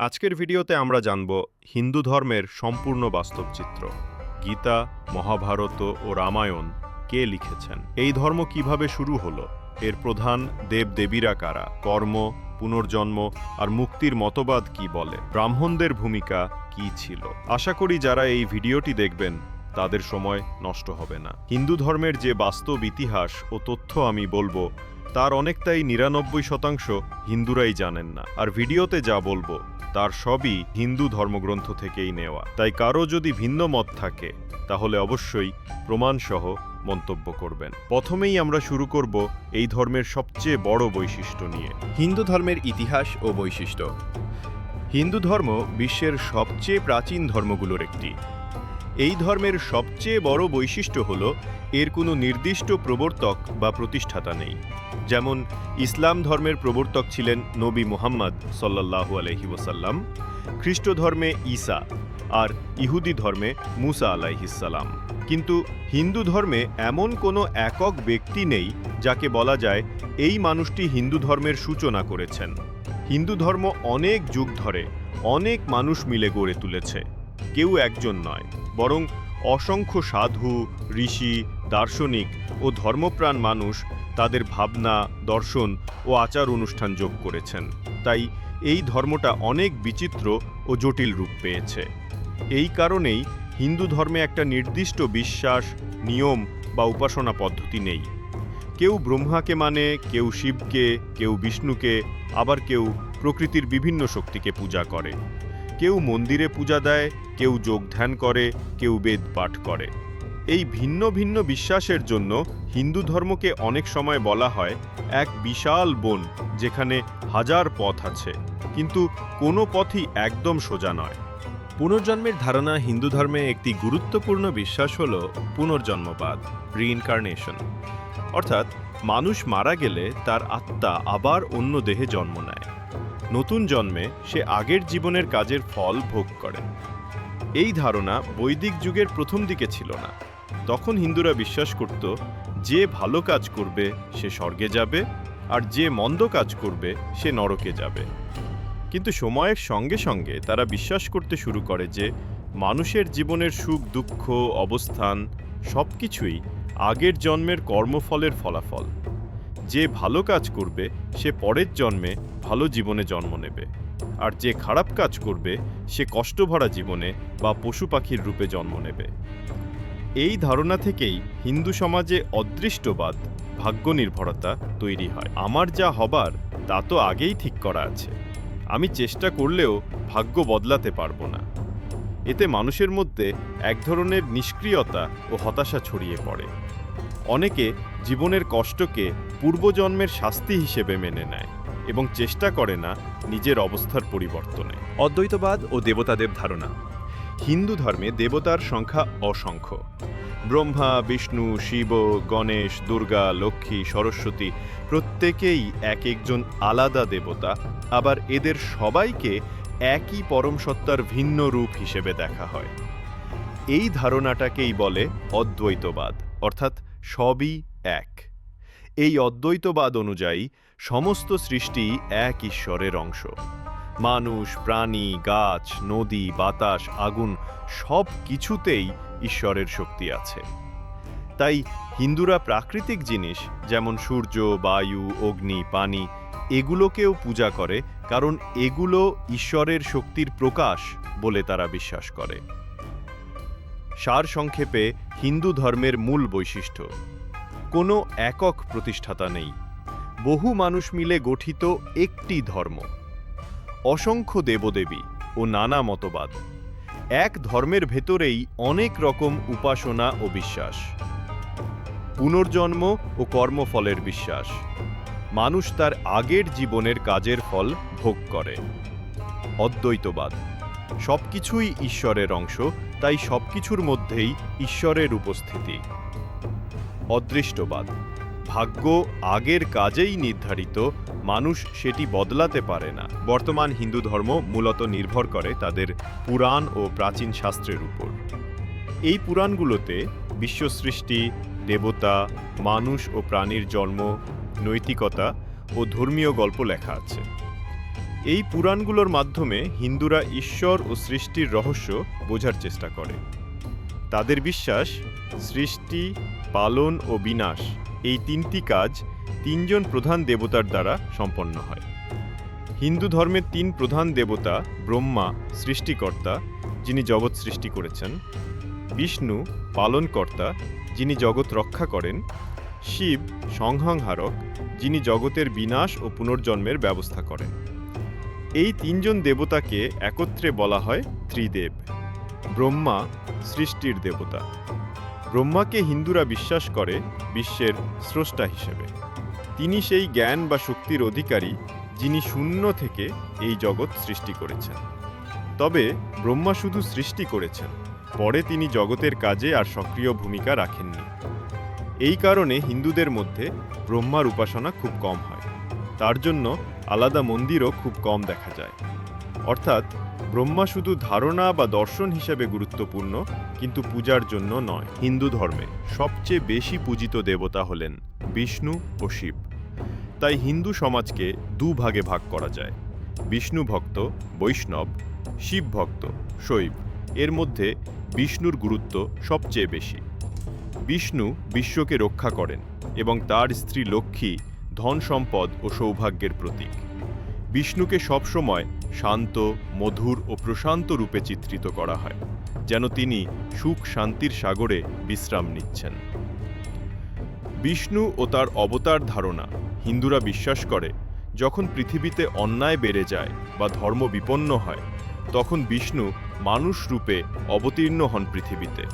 আজকের ভিডিওতে আমরা জানব হিন্দু ধর্মের সম্পূর্ণ বাস্তব চিত্র গীতা, মহাভারত ও রামায়ণ কে লিখেছেন? এই ধর্ম কীভাবে শুরু হলো? এর প্রধান দেবদেবীরা কারা? কর্ম, পুনর্জন্ম আর মুক্তির মতবাদ কি বলে? ব্রাহ্মণদের ভূমিকা কি ছিল? আশা করি যারা এই ভিডিওটি দেখবেন, তাদের সময় নষ্ট হবে না। হিন্দু ধর্মের যে বাস্তব ইতিহাস ও তথ্য আমি বলব, তার অনেকটাই নিরানব্বই শতাংশ হিন্দুরাই জানেন না। আর ভিডিওতে যা বলব তার সবই হিন্দু ধর্মগ্রন্থ থেকেই নেওয়া। তাই কারও যদি ভিন্ন মত থাকে, তাহলে অবশ্যই প্রমাণসহ মন্তব্য করবেন। প্রথমেই আমরা শুরু করব এই ধর্মের সবচেয়ে বড় বৈশিষ্ট্য নিয়ে। হিন্দু ধর্মের ইতিহাস ও বৈশিষ্ট্য। হিন্দু ধর্ম বিশ্বের সবচেয়ে প্রাচীন ধর্মগুলোর একটি। এই ধর্মের সবচেয়ে বড় বৈশিষ্ট্য হল, এর কোনো নির্দিষ্ট প্রবর্তক বা প্রতিষ্ঠাতা নেই। যেমন ইসলাম ধর্মের প্রবর্তক ছিলেন নবী মুহাম্মদ সাল্লাল্লাহু আলহি ওসাল্লাম খ্রিস্ট ধর্মে ঈসা আর ইহুদি ধর্মে মুসা আলাইহিসাল্লাম কিন্তু হিন্দু ধর্মে এমন কোনো একক ব্যক্তি নেই যাকে বলা যায় এই মানুষটি হিন্দু ধর্মের সূচনা করেছেন। হিন্দু ধর্ম অনেক যুগ ধরে অনেক মানুষ মিলে গড়ে তুলেছে, কেউ একজন নয়, বরং অসংখ্য সাধু, ঋষি, দার্শনিক ও ধর্মপ্রাণ মানুষ তাদের ভাবনা, দর্শন ও আচার অনুষ্ঠান যোগ করেছেন। তাই এই ধর্মটা অনেক বিচিত্র ও জটিল রূপ পেয়েছে। এই কারণেই হিন্দু ধর্মে একটা নির্দিষ্ট বিশ্বাস, নিয়ম বা উপাসনা পদ্ধতি নেই। কেউ ব্রহ্মাকে মানে কেউ শিবকে, কেউ বিষ্ণুকে, আবার কেউ প্রকৃতির বিভিন্ন শক্তিকে পূজা করে। কেউ মন্দিরে পূজা দেয়, কেউ যোগ ধ্যান করে, কেউ বেদ পাঠ করে। এই ভিন্ন ভিন্ন বিশ্বাসের জন্য হিন্দু ধর্মকে অনেক সময় বলা হয় এক বিশাল বন, যেখানে হাজার পথ আছে। কিন্তু কোনো পথই একদম সোজা নয়। পুনর্জন্মের ধারণা হিন্দু ধর্মে একটি গুরুত্বপূর্ণ বিশ্বাস হল পুনর্জন্মবাদ রিইনকার্নেশন অর্থাৎ মানুষ মারা গেলে তার আত্মা আবার অন্য দেহে জন্ম নেয়। নতুন জন্মে সে আগের জীবনের কাজের ফল ভোগ করে। এই ধারণা বৈদিক যুগের প্রথম দিকে ছিল না। তখন হিন্দুরা বিশ্বাস করত, যে ভালো কাজ করবে সে স্বর্গে যাবে, আর যে মন্দ কাজ করবে সে নরকে যাবে। কিন্তু সময়ের সঙ্গে সঙ্গে তারা বিশ্বাস করতে শুরু করে যে, মানুষের জীবনের সুখ, দুঃখ, অবস্থান সব কিছুই আগের জন্মের কর্মফলের ফলাফল। যে ভালো কাজ করবে, সে পরের জন্মে ভালো জীবনে জন্ম নেবে। আর যে খারাপ কাজ করবে, সে কষ্টভরা জীবনে বা পশু পাখির রূপে জন্ম নেবে। এই ধারণা থেকেই হিন্দু সমাজে অদৃষ্টবাদ ভাগ্য নির্ভরতা তৈরি হয়। আমার যা হবার, তা তো আগেই ঠিক করা আছে। আমি চেষ্টা করলেও ভাগ্য বদলাতে পারব না। এতে মানুষের মধ্যে এক ধরনের নিষ্ক্রিয়তা ও হতাশা ছড়িয়ে পড়ে। অনেকে জীবনের কষ্টকে পূর্বজন্মের শাস্তি হিসেবে মেনে নেয় এবং চেষ্টা করে না নিজের অবস্থার পরিবর্তনে। অদ্বৈতবাদ ও দেবতাদেব ধারণা। হিন্দু ধর্মে দেবতার সংখ্যা অসংখ্য। ব্রহ্মা, বিষ্ণু, শিব, গণেশ, দুর্গা, লক্ষ্মী, সরস্বতী, প্রত্যেকেই এক একজন আলাদা দেবতা, আবার এদের সবাইকে একই পরম সত্তার ভিন্ন রূপ হিসেবে দেখা হয়। এই ধারণাটাকেই বলে অদ্বৈতবাদ, অর্থাৎ সবই এক। এই অদ্বৈতবাদ অনুযায়ী সমস্ত সৃষ্টি এক ঈশ্বরের অংশ। মানুষ, প্রাণী, গাছ, নদী, বাতাস, আগুন সব কিছুতেই ঈশ্বরের শক্তি আছে। তাই হিন্দুরা প্রাকৃতিক জিনিস যেমন সূর্য, বায়ু, অগ্নি, পানি, এগুলোকেও পূজা করে কারণ এগুলো ঈশ্বরের শক্তির প্রকাশ বলে তারা বিশ্বাস করে। সার সংক্ষেপে হিন্দু ধর্মের মূল বৈশিষ্ট্য, কোনো একক প্রতিষ্ঠাতা নেই। বহু মানুষ মিলে গঠিত একটি ধর্ম। অসংখ্য দেবদেবী ও নানা মতবাদ। এক ধর্মের ভেতরেই অনেক রকম উপাসনা ও বিশ্বাস। পুনর্জন্ম ও কর্মফলের বিশ্বাস। মানুষ তার আগের জীবনের কাজের ফল ভোগ করে। অদ্বৈতবাদ। সবকিছুই ঈশ্বরের অংশ, তাই সবকিছুর মধ্যেই ঈশ্বরের উপস্থিতি। অদৃষ্টবাদ। ভাগ্য আগের কাজেই নির্ধারিত, মানুষ সেটি বদলাতে পারে না। বর্তমান হিন্দু ধর্ম মূলত নির্ভর করে তাদের পুরাণ ও প্রাচীন শাস্ত্রের উপর। এই পুরাণগুলোতে বিশ্ব সৃষ্টি দেবতা, মানুষ ও প্রাণীর জন্ম, নৈতিকতা ও ধর্মীয় গল্প লেখা আছে। এই পুরাণগুলোর মাধ্যমে হিন্দুরা ঈশ্বর ও সৃষ্টির রহস্য বোঝার চেষ্টা করে। তাদের বিশ্বাস, সৃষ্টি, পালন ও বিনাশ এই তিনটি কাজ তিনজন প্রধান দেবতার দ্বারা সম্পন্ন হয়। হিন্দু ধর্মের তিন প্রধান দেবতা ব্রহ্মা, সৃষ্টিকর্তা, যিনি জগৎ সৃষ্টি করেছেন, বিষ্ণু, পালনকর্তা, যিনি জগৎ রক্ষা করেন, শিব, সংহারক, যিনি জগতের বিনাশ ও পুনর্জন্মের ব্যবস্থা করেন। এই তিনজন দেবতাকে একত্রে বলা হয় ত্রিদেব, ব্রহ্মা সৃষ্টির দেবতা। ব্রহ্মাকে হিন্দুরা বিশ্বাস করে বিশ্বের স্রষ্টা হিসেবে। তিনি সেই জ্ঞান বা শক্তির অধিকারী যিনি শূন্য থেকে এই জগৎ সৃষ্টি করেছেন। তবে ব্রহ্মা শুধু সৃষ্টি করেছেন, পরে তিনি জগতের কাজে আর সক্রিয় ভূমিকা রাখেননি। এই কারণে হিন্দুদের মধ্যে ব্রহ্মার উপাসনা খুব কম হয়। তার জন্য আলাদা মন্দিরও খুব কম দেখা যায়। অর্থাৎ ব্রহ্মা শুধু ধারণা বা দর্শন হিসেবে গুরুত্বপূর্ণ, কিন্তু পূজার জন্য নয়, হিন্দু ধর্মে সবচেয়ে বেশি পূজিত দেবতা হলেন বিষ্ণু ও শিব। তাই হিন্দু সমাজকে দু ভাগে ভাগ করা যায়, বিষ্ণু ভক্ত, বৈষ্ণব, শিব ভক্ত, শৈব। এর মধ্যে বিষ্ণুর গুরুত্ব সবচেয়ে বেশি। বিষ্ণু বিশ্বকে রক্ষা করেন এবং তার স্ত্রী লক্ষ্মী ধন সম্পদ ও সৌভাগ্যের প্রতীক। বিষ্ণুকে সবসময় শান্ত, মধুর ও প্রশান্ত রূপে চিত্রিত করা হয়, যেন তিনি সুখ শান্তির সাগরে বিশ্রাম নিচ্ছেন। বিষ্ণু ও তার অবতার ধারণা হিন্দুরা বিশ্বাস করে, যখন পৃথিবীতে অন্যায় বেড়ে যায় বা ধর্ম বিপন্ন হয়, তখন বিষ্ণু মানুষ রূপে অবতীর্ণ হন পৃথিবীতে,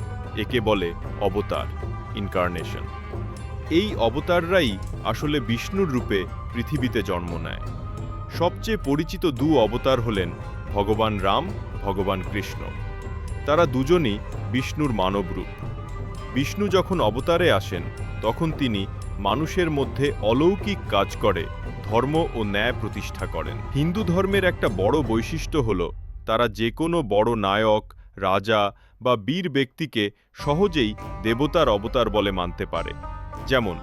একে বলে অবতার ইনকার্নেশন এই অবতাররাই আসলে বিষ্ণুর রূপে পৃথিবীতে জন্ম নেয়। সবচেয়ে পরিচিত দু অবতার হলেন ভগবান রাম, ভগবান কৃষ্ণ। তারা দুজনই বিষ্ণুর মানবরূপ বিষ্ণু যখন অবতারে আসেন, তখন তিনি মানুষের মধ্যে অলৌকিক কাজ করে, ধর্ম ও ন্যায় প্রতিষ্ঠা করেন। হিন্দু ধর্মের একটা বড় বৈশিষ্ট্য হল, তারা যে কোনো বড় নায়ক, রাজা বা বীর ব্যক্তিকে সহজেই দেবতার অবতার বলে মানতে পারে। যেমন,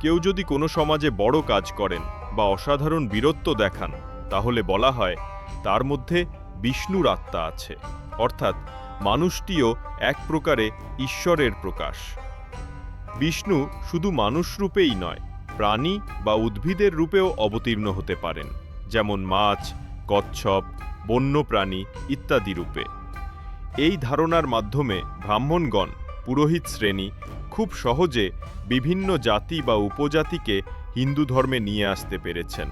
কেউ যদি কোনো সমাজে বড় কাজ করেন বা অসাধারণ বীরত্ব দেখান, তাহলে বলা হয় তার মধ্যে বিষ্ণুর আত্মা আছে, অর্থাৎ মানুষটিও এক প্রকারে ঈশ্বরের প্রকাশ। বিষ্ণু শুধু মানুষ রূপেই নয়, প্রাণী বা উদ্ভিদের রূপেও অবতীর্ণ হতে পারেন, যেমন মাছ, কচ্ছপ, বন্যপ্রাণী ইত্যাদি রূপে। এই ধারণার মাধ্যমে ব্রাহ্মণগণ, পুরোহিত শ্রেণি, খুব সহজে বিভিন্ন জাতি বা উপজাতিকে হিন্দু ধর্মে নিয়ে আসতে পেরেছেন।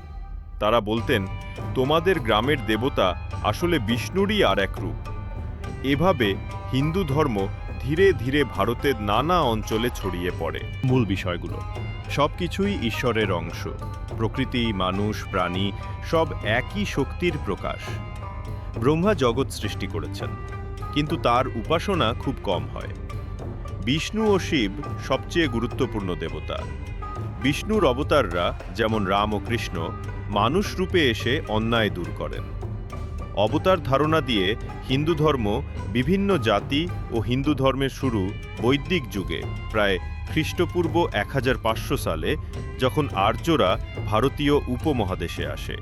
তারা বলতেন, তোমাদের গ্রামের দেবতা আসলে বিষ্ণুরই আর এক রূপ। এভাবে হিন্দু ধর্ম ধীরে ধীরে ভারতের নানা অঞ্চলে ছড়িয়ে পড়ে। মূল বিষয়গুলো, সবকিছুই ঈশ্বরের অংশ। প্রকৃতি, মানুষ, প্রাণী, সব একই শক্তির প্রকাশ। ব্রহ্মা জগৎ সৃষ্টি করেছেন, কিন্তু তার উপাসনা খুব কম হয়। বিষ্ণু ও শিব সবচেয়ে গুরুত্বপূর্ণ দেবতা। বিষ্ণুর অবতাররা, যেমন রাম ও কৃষ্ণ, মানুষ রূপে এসে অন্যায় দূর করেন। অবতার ধারণা দিয়ে হিন্দু ধর্ম বিভিন্ন জাতি ও হিন্দু ধর্মের শুরু বৈদিক যুগে, প্রায় খ্রিস্টপূর্ব এক হাজার পাঁচশো সালে, যখন আর্যরা ভারতীয় উপমহাদেশে আসে।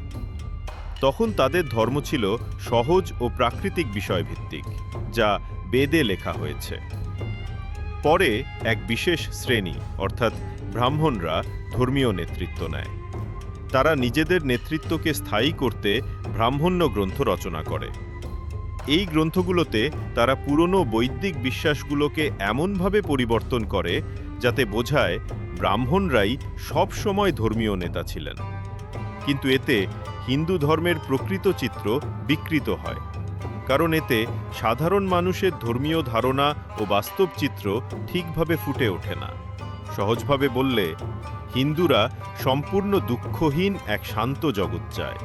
তখন তাদের ধর্ম ছিল সহজ ও প্রাকৃতিক বিষয়ভিত্তিক, যা বেদে লেখা হয়েছে। পরে এক বিশেষ শ্রেণি, অর্থাৎ ব্রাহ্মণরা ধর্মীয় নেতৃত্ব নেয়। তারা নিজেদের নেতৃত্বকে স্থায়ী করতে ব্রাহ্মণ্য গ্রন্থ রচনা করে। এই গ্রন্থগুলোতে তারা পুরনো বৈদিক বিশ্বাসগুলোকে এমনভাবে পরিবর্তন করে, যাতে বোঝায় ব্রাহ্মণরাই সব সময় ধর্মীয় নেতা ছিলেন। কিন্তু এতে হিন্দু ধর্মের প্রকৃত চিত্র বিকৃত হয়। কারণ এতে সাধারণ মানুষের ধর্মীয় ধারণা ও বাস্তব চিত্র ঠিকভাবে ফুটে ওঠে না। সহজভাবে বললে, হিন্দুরা সম্পূর্ণ দুঃখহীন এক শান্ত জগৎ চায়।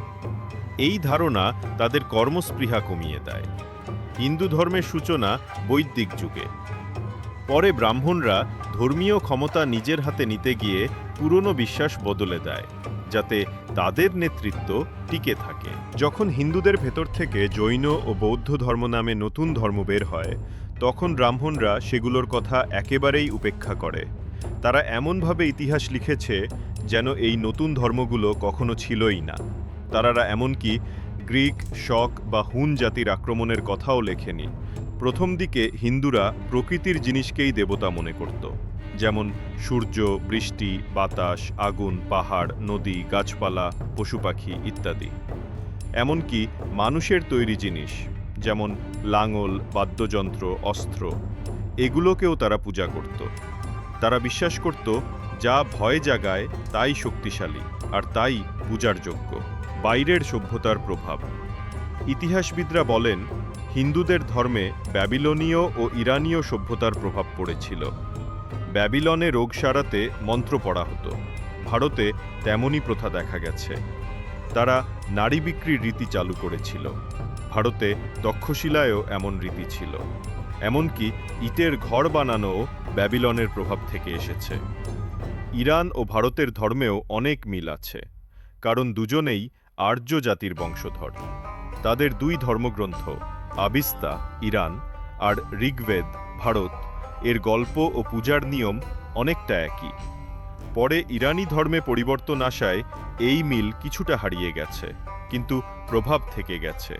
এই ধারণা তাদের কর্মস্পৃহা কমিয়ে দেয়। হিন্দু ধর্মের সূচনা বৈদিক যুগে। পরে ব্রাহ্মণরা ধর্মীয় ক্ষমতা নিজের হাতে নিতে গিয়ে পুরনো বিশ্বাস বদলে দেয়, যাতে তাদের নেতৃত্ব টিকে থাকে। যখন হিন্দুদের ভেতর থেকে জৈন ও বৌদ্ধ ধর্ম নামে নতুন ধর্ম বের হয়, তখন ব্রাহ্মণরা সেগুলোর কথা একেবারেই উপেক্ষা করে। তারা এমনভাবে ইতিহাস লিখেছে যেন এই নতুন ধর্মগুলো কখনো ছিলই না। তারা এমনকি গ্রিক, শক বা হুন জাতির আক্রমণের কথাও লেখেনি। প্রথম দিকে হিন্দুরা প্রকৃতির জিনিসকেই দেবতা মনে করত, যেমন সূর্য, বৃষ্টি, বাতাস, আগুন, পাহাড়, নদী, গাছপালা পশু পাখি ইত্যাদি। এমনকি মানুষের তৈরি জিনিস, যেমন লাঙল, বাদ্যযন্ত্র, অস্ত্র, এগুলোকেও তারা পূজা করত। তারা বিশ্বাস করত, যা ভয় জাগায় তাই শক্তিশালী, আর তাই পূজার যোগ্য বাইরের সভ্যতার প্রভাব। ইতিহাসবিদরা বলেন, হিন্দুদের ধর্মে ব্যাবিলনীয় ও ইরানীয় সভ্যতার প্রভাব পড়েছিল। ব্যাবিলনে রোগ সারাতে মন্ত্র পড়া হতো। ভারতে তেমনই প্রথা দেখা গেছে। তারা নারী বিক্রির রীতি চালু করেছিল। ভারতে তক্ষশিলায়ও এমন রীতি ছিল। এমনকি ইটের ঘর বানানোও ব্যাবিলনের প্রভাব থেকে এসেছে। ইরান ও ভারতের ধর্মেও অনেক মিল আছে, কারণ দুজনেই আর্য জাতির বংশধর। তাদের দুই ধর্মগ্রন্থ, আবিস্তা, ইরান, আর ঋগ্বেদ, ভারত, এর গল্প ও পূজার নিয়ম অনেকটা একই। পরে ইরানি ধর্মে পরিবর্তন আসায় এই মিল কিছুটা হারিয়ে গেছে, কিন্তু প্রভাব থেকে গেছে।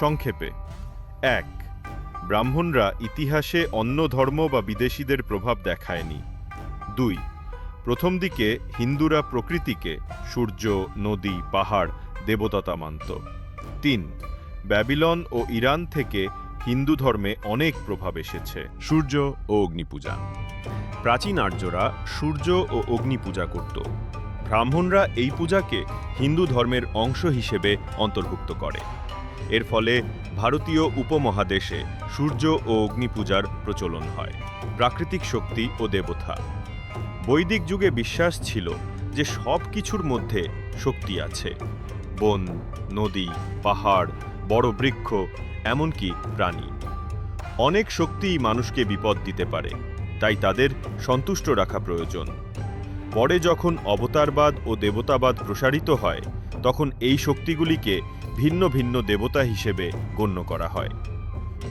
সংক্ষেপে, এক ব্রাহ্মণরা ইতিহাসে অন্য ধর্ম বা বিদেশিদের প্রভাব দেখায়নি। দুই, প্রথম দিকে হিন্দুরা প্রকৃতিকে, সূর্য, নদী, পাহাড়, দেবতাতা মানত। তিন, ব্যাবিলন ও ইরান থেকে হিন্দু ধর্মে অনেক প্রভাব এসেছে। সূর্য ও অগ্নিপূজা। প্রাচীন আর্যরা সূর্য ও অগ্নি পূজা করত। ব্রাহ্মণরা এই পূজাকে হিন্দু ধর্মের অংশ হিসেবে অন্তর্ভুক্ত করে। এর ফলে ভারতীয় উপমহাদেশে সূর্য ও অগ্নি পূজার প্রচলন হয়। প্রাকৃতিক শক্তি ও দেবতা। বৈদিক যুগে বিশ্বাস ছিল যে সব কিছুর মধ্যে শক্তি আছে। বন, নদী, পাহাড়, বড় বৃক্ষ, এমনকি প্রাণী। অনেক শক্তিই মানুষকে বিপদ দিতে পারে, তাই তাদের সন্তুষ্ট রাখা প্রয়োজন। পরে যখন অবতারবাদ ও দেবতাবাদ প্রসারিত হয়, তখন এই শক্তিগুলিকে ভিন্ন ভিন্ন দেবতা হিসেবে গণ্য করা হয়।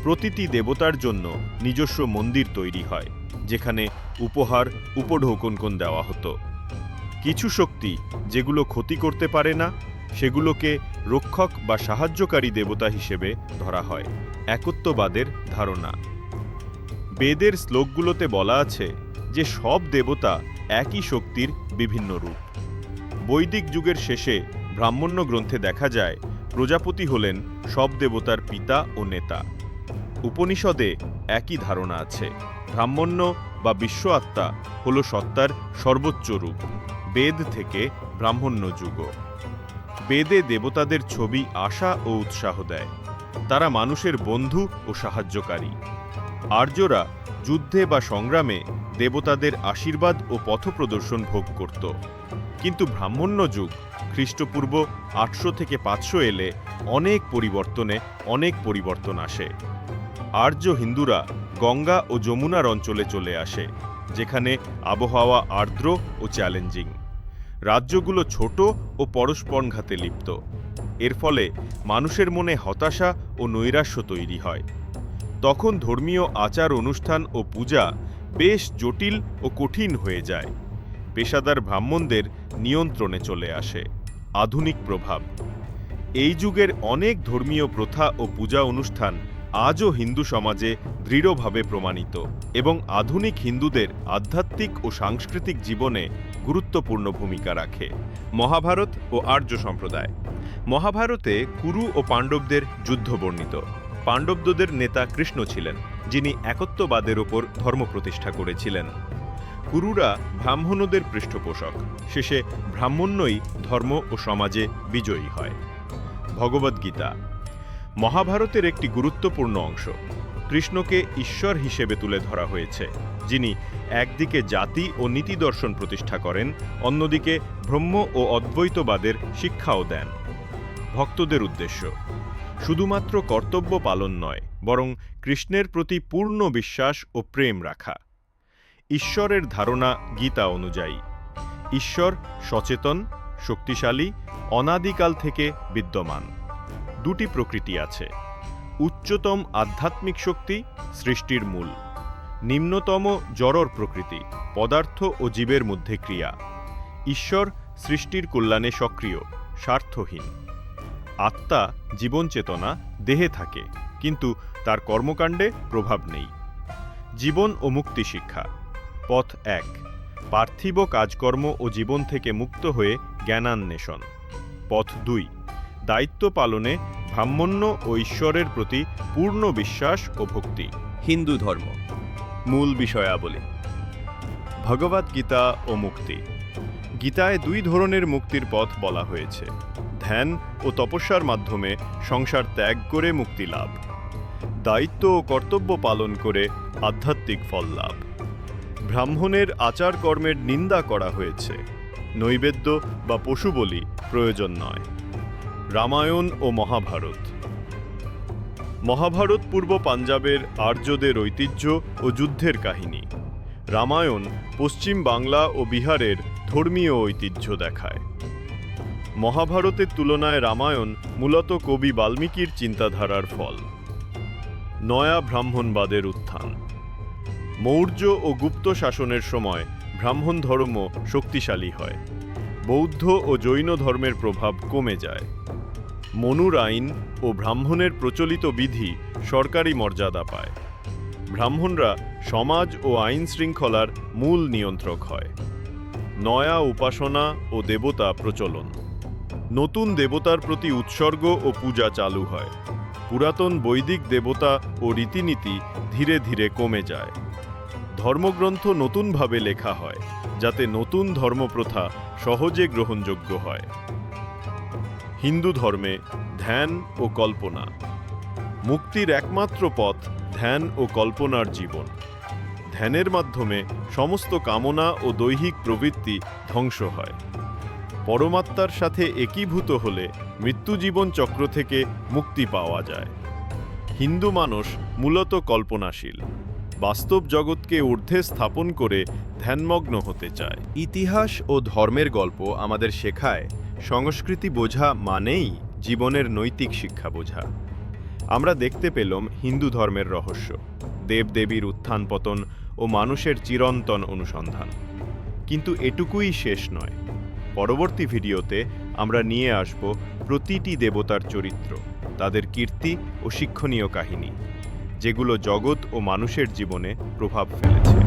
প্রতিটি দেবতার জন্য নিজস্ব মন্দির তৈরি হয়, যেখানে উপহার, উপঢৌকনকন দেওয়া হতো। কিছু শক্তি যেগুলো ক্ষতি করতে পারে না, সেগুলোকে রক্ষক বা সাহায্যকারী দেবতা হিসেবে ধরা হয়, একত্ববাদের ধারণা। বেদের শ্লোকগুলোতে বলা আছে যে সব দেবতা একই শক্তির বিভিন্ন রূপ। বৈদিক যুগের শেষে ব্রাহ্মণ্য গ্রন্থে দেখা যায় প্রজাপতি হলেন সব দেবতার পিতা ও নেতা। উপনিষদে একই ধারণা আছে। ব্রাহ্মণ্য বা বিশ্ব আত্মা হল সত্তার সর্বোচ্চ রূপ, বেদ থেকে ব্রাহ্মণ্য যুগ। বেদে দেবতাদের ছবি আশা ও উৎসাহ দেয়। তারা মানুষের বন্ধু ও সাহায্যকারী। আর্যরা যুদ্ধে বা সংগ্রামে দেবতাদের আশীর্বাদ ও পথপ্রদর্শন ভোগ করত। কিন্তু ব্রাহ্মণ্য যুগ খ্রিস্টপূর্ব আটশো থেকে পাঁচশো এলে অনেক পরিবর্তনে অনেক পরিবর্তন আসে। আর্য হিন্দুরা গঙ্গা ও যমুনার অঞ্চলে চলে আসে, যেখানে আবহাওয়া আর্দ্র ও চ্যালেঞ্জিং। রাজ্যগুলো ছোট ও পরস্পরঘাতে লিপ্ত। এর ফলে মানুষের মনে হতাশা ও নৈরাশ্য তৈরি হয়। তখন ধর্মীয় আচার অনুষ্ঠান ও পূজা বেশ জটিল ও কঠিন হয়ে যায়। পেশাদার ব্রাহ্মণদের নিয়ন্ত্রণে চলে আসে। আধুনিক প্রভাব। এই যুগের অনেক ধর্মীয় প্রথা ও পূজা অনুষ্ঠান আজও হিন্দু সমাজে দৃঢ়ভাবে প্রমাণিত এবং আধুনিক হিন্দুদের আধ্যাত্মিক ও সাংস্কৃতিক জীবনে গুরুত্বপূর্ণ ভূমিকা রাখে। মহাভারত ও আর্য সম্প্রদায়। মহাভারতে কুরু ও পাণ্ডবদের যুদ্ধ বর্ণিত। পাণ্ডবদের নেতা কৃষ্ণ ছিলেন, যিনি একত্ববাদের ওপর ধর্ম প্রতিষ্ঠা করেছিলেন। কুরুরা ব্রাহ্মণদের পৃষ্ঠপোষক। শেষে ব্রাহ্মণ্যই ধর্ম ও সমাজে বিজয়ী হয়। ভগবদ্গীতা মহাভারতের একটি গুরুত্বপূর্ণ অংশ। কৃষ্ণকে ঈশ্বর হিসেবে তুলে ধরা হয়েছে। যিনি একদিকে জাতি ও নীতি দর্শন প্রতিষ্ঠা করেন, অন্যদিকে ব্রহ্ম ও অদ্বৈতবাদের শিক্ষাও দেন। ভক্তদের উদ্দেশ্য। শুধুমাত্র কর্তব্য পালন নয়, বরং কৃষ্ণের প্রতি পূর্ণ বিশ্বাস ও প্রেম রাখা। ঈশ্বরের ধারণা গীতা অনুযায়ী। ঈশ্বর সচেতন, শক্তিশালী, অনাদিকাল থেকে বিদ্যমান। দুটি প্রকৃতি আছে। উচ্চতম আধ্যাত্মিক শক্তি সৃষ্টির মূল। নিম্নতম জড়র প্রকৃতি, পদার্থ ও জীবের মধ্যে ক্রিয়া। ঈশ্বর সৃষ্টির কল্যাণে সক্রিয়, স্বার্থহীন। আত্মা জীবন চেতনা দেহে থাকে, কিন্তু তার কর্মকাণ্ডে প্রভাব নেই। জীবন ও মুক্তি শিক্ষা। পথ এক, পার্থিব কাজকর্ম ও জীবন থেকে মুক্ত হয়ে জ্ঞানান্বেষণ। পথ দুই, দায়িত্ব পালনে ব্রাহ্মণ্য ও ঈশ্বরের প্রতি পূর্ণ বিশ্বাস ও ভক্তি। হিন্দু ধর্ম, মূল বিষয়াবলী। ভগবদ গীতা ও মুক্তি। গীতায় দুই ধরনের মুক্তির পথ বলা হয়েছে। ধ্যান ও তপস্যার মাধ্যমে সংসার ত্যাগ করে মুক্তি লাভ। দায়িত্ব ও কর্তব্য পালন করে আধ্যাত্মিক ফল লাভ। ব্রাহ্মণের আচার কর্মের নিন্দা করা হয়েছে। নৈবেদ্য বা পশু বলি প্রয়োজন নয়। রামায়ণ ও মহাভারত। মহাভারত পূর্ব পাঞ্জাবের আর্যদের ঐতিহ্য ও যুদ্ধের কাহিনী। রামায়ণ পশ্চিম বাংলা ও বিহারের ধর্মীয় ঐতিহ্য দেখায়। মহাভারতের তুলনায় রামায়ণ মূলত কবি বাল্মীকির চিন্তাধারার ফল। নয়া ব্রাহ্মণবাদের উত্থান। মৌর্য ও গুপ্ত শাসনের সময় ব্রাহ্মণ ধর্ম শক্তিশালী হয়। বৌদ্ধ ও জৈন ধর্মের প্রভাব কমে যায়। মনুর আইন ও ব্রাহ্মণের প্রচলিত বিধি সরকারি মর্যাদা পায়। ব্রাহ্মণরা সমাজ ও আইন শৃঙ্খলার মূল নিয়ন্ত্রক হয়। নয়া উপাসনা ও দেবতা প্রচলন। নতুন দেবতার প্রতি উৎসর্গ ও পূজা চালু হয়। পুরাতন বৈদিক দেবতা ও রীতিনীতি ধীরে ধীরে কমে যায়। ধর্মগ্রন্থ নতুনভাবে লেখা হয়, যাতে নতুন ধর্মপ্রথা সহজে গ্রহণযোগ্য হয়। হিন্দু ধর্মে ধ্যান ও কল্পনা। মুক্তির একমাত্র পথ ধ্যান ও কল্পনার জীবন। ধ্যানের মাধ্যমে সমস্ত কামনা ও দৈহিক প্রবৃত্তি ধ্বংস হয়। পরমাত্মার সাথে একীভূত হলে মৃত্যুজীবন চক্র থেকে মুক্তি পাওয়া যায়। হিন্দু মানুষ মূলত কল্পনাশীল। বাস্তব জগৎকে ঊর্ধ্বে স্থাপন করে ধ্যানমগ্ন হতে চায়। ইতিহাস ও ধর্মের গল্প আমাদের শেখায়, সংস্কৃতি বোঝা মানেই জীবনের নৈতিক শিক্ষা বোঝা। আমরা দেখতে পেলাম হিন্দু ধর্মের রহস্য, দেবদেবীর উত্থান পতন ও মানুষের চিরন্তন অনুসন্ধান। কিন্তু এটুকুই শেষ নয়। পরবর্তী ভিডিওতে আমরা নিয়ে আসব প্রতিটি দেবতার চরিত্র, তাদের কীর্তি ও শিক্ষণীয় কাহিনী। যেগুলো জগৎ ও মানুষের জীবনে প্রভাব ফেলেছে।